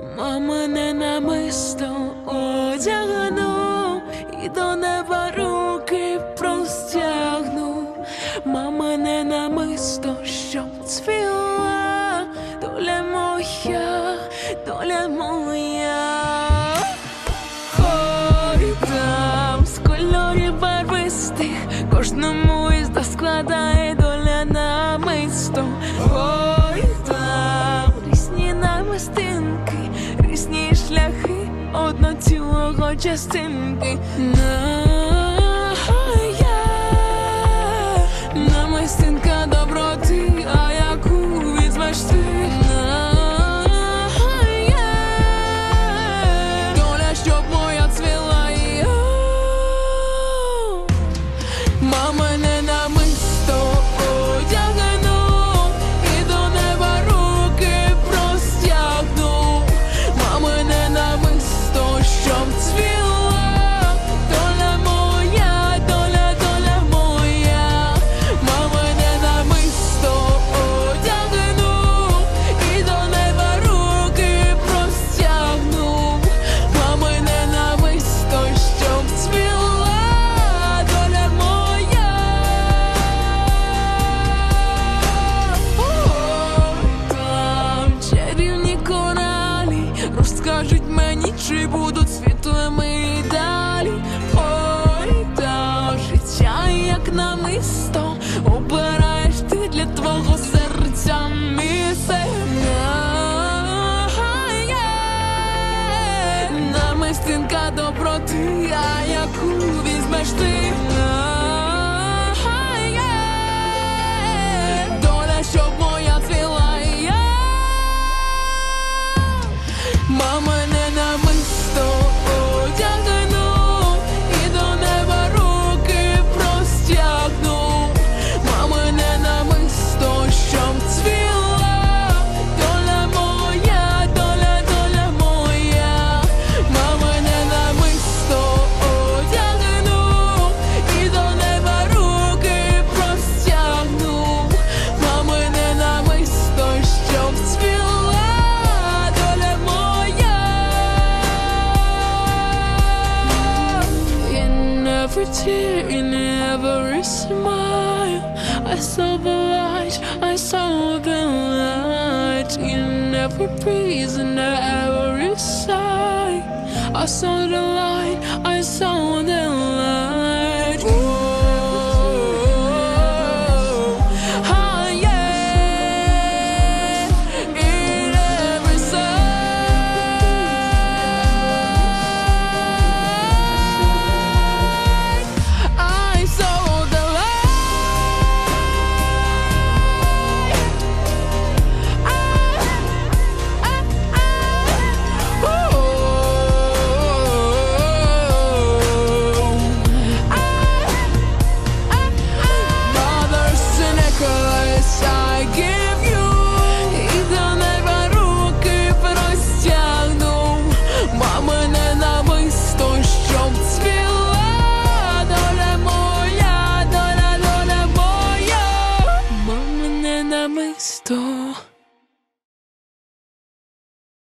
Мамине намисто одягну і до неба руки простягну. Мамине намисто, щоб цвіла, доля моя, доля моя. Там з кольорів кожному із нас складає доля намисто. Одноцілого частинки. На я намистинка доброти, розкажуть мені, чи будуть світлими далі. Ой, та життя як намисто обираєш ти для твого серця місце. Намистинка доброти, every tear, in every smile, I saw the light, I saw the light. In every breeze, in every sigh, I saw the light, I saw the light.